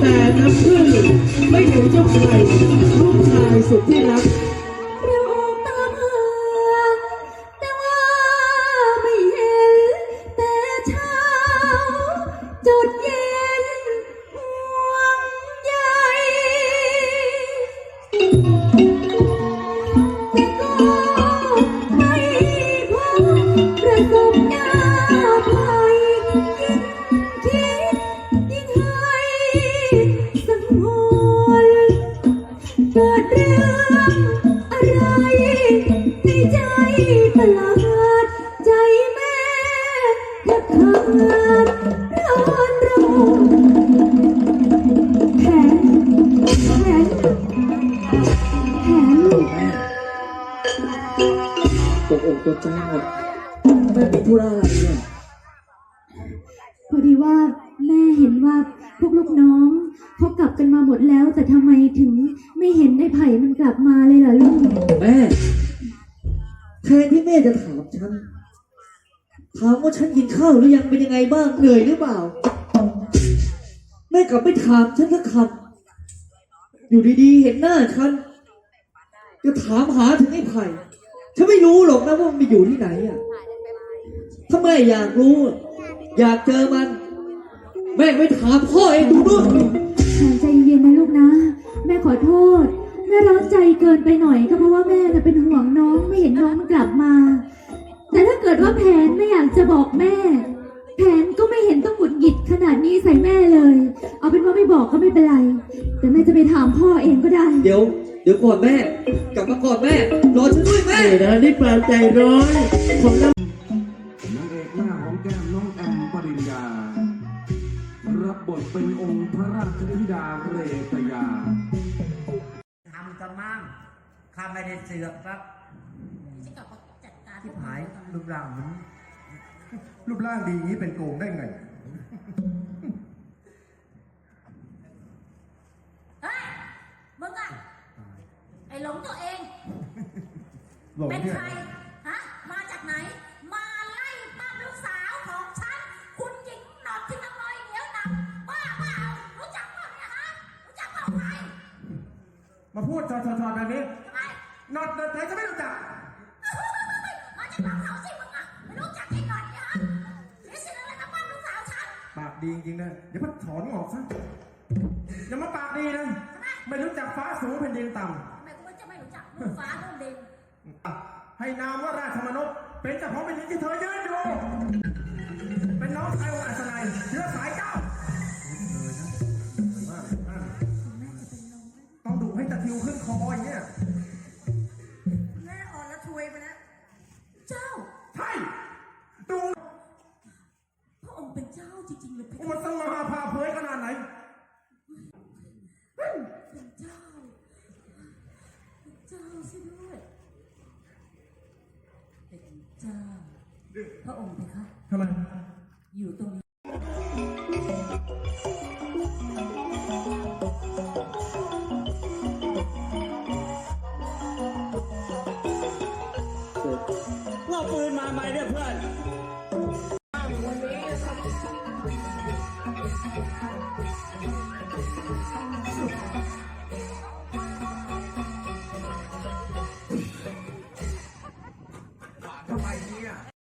แต่น้ำพึ่งไม่เห็นเจ้าใครลูกชายสุดที่รัก ตกอกตกใจหมดแม่เป็นธุระอะไรเนี่ย พอดีว่าแม่เห็นว่าพวกลูกน้องเขากลับกันมาหมดแล้ว แต่ทำไมถึงไม่เห็นไอ้ไผ่มันกลับมาเลยล่ะลูกแม่แทนที่แม่จะถามฉัน ถามว่าฉันกินข้าวหรือยังเป็นยังไงบ้างเหนื่อยหรือเปล่า แม่กลับไม่ถามฉันสักคำอยู่ดีๆ เห็นหน้าฉันจะถามหาถึงไอ้ไผ่ ฉันไม่รู้หรอกนะว่ามันไปอยู่ที่ไหนอะถ้าแม่อยากรู้ อยากเจอมัน แม่ก็ไปถามพ่อเองดูด้วยแผนใจเย็นๆนะลูกนะ แม่ขอโทษ แม่ร้อนใจเกินไปหน่อยก็เพราะว่าแม่น่ะเป็นห่วงน้องไม่เห็นน้องมันกลับมา แต่ถ้าเกิดว่าแผนไม่อยากจะบอกแม่ แผนก็ไม่เห็นต้องหงุดหงิดขนาดนี้ใส่แม่เลย เอาเป็นว่าไม่บอกก็ไม่เป็นไร แต่แม่จะไปถามพ่อเองก็ได้ เดี๋ยวเดี๋ยวก่อนแม่ กลับมาก่อนแม่ รอฉันด้วยแม่ นี่นะนี่ปลาใจร้อยของเรานางเอกหน้าของแก้มน้องแอมปริญญา รับบทเป็นองค์พระราชธิดาเรตยา ทำกันมั่งข้าไม่ได้เสือกครับที่หายรูปร่างเหมือนรูปร่างดีอย่างนี้เป็นโกงได้ไง เฮ้ย มึงอะไอ้ หลงตัวเอง หลงเป็นเนี่ยใคร ฮะ มาจากไหน มาไล่ปั้มลูกสาวของฉัน คุณหญิงหนอดที่ทำไมเหนียวหนักบ้าเปล่ารู้จักเปล่าเนี่ยฮะ รู้จักเปล่าใครมาพูดชอชอชอแบบนี้ทำไมนอดเดินไทยจะไม่รู้จัก มาจากหลังเขาสิมึงอะไม่รู้จักไอ้หนอดเนี่ยฮะเสียสิทธิ์อะไรมาปั้มลูกสาวฉัน ปากดีจริงๆนะเดี๋ยวพัดถอนออกซะอย่ามาปากดีนะ ไม่รู้จักฟ้าสูงแผ่นดินต่ทำไมกูจะไม่ รู้จักลูกฟ้าลูกดินำอะให้นามว่าราชมนุษย์เป็นเจ้าของแผ่นดินที่เธอยืนอยู่เป็นน้องชายของอัศนัยเชื้อสายเจ้าต้องดูให้ตะคริวขึ้นคออย่างเงี้ยแม่อ่อนละทวยไปแล้วเจ้าใช่ดูพระองค์เป็นเจ้าจริงๆเลยเพมันต้องมาพาเพยขนาดไหนเป็นเจ้า เป็นเจ้าสิด้วย เป็นเจ้า พระองค์เพคะทำไม อยู่ตรง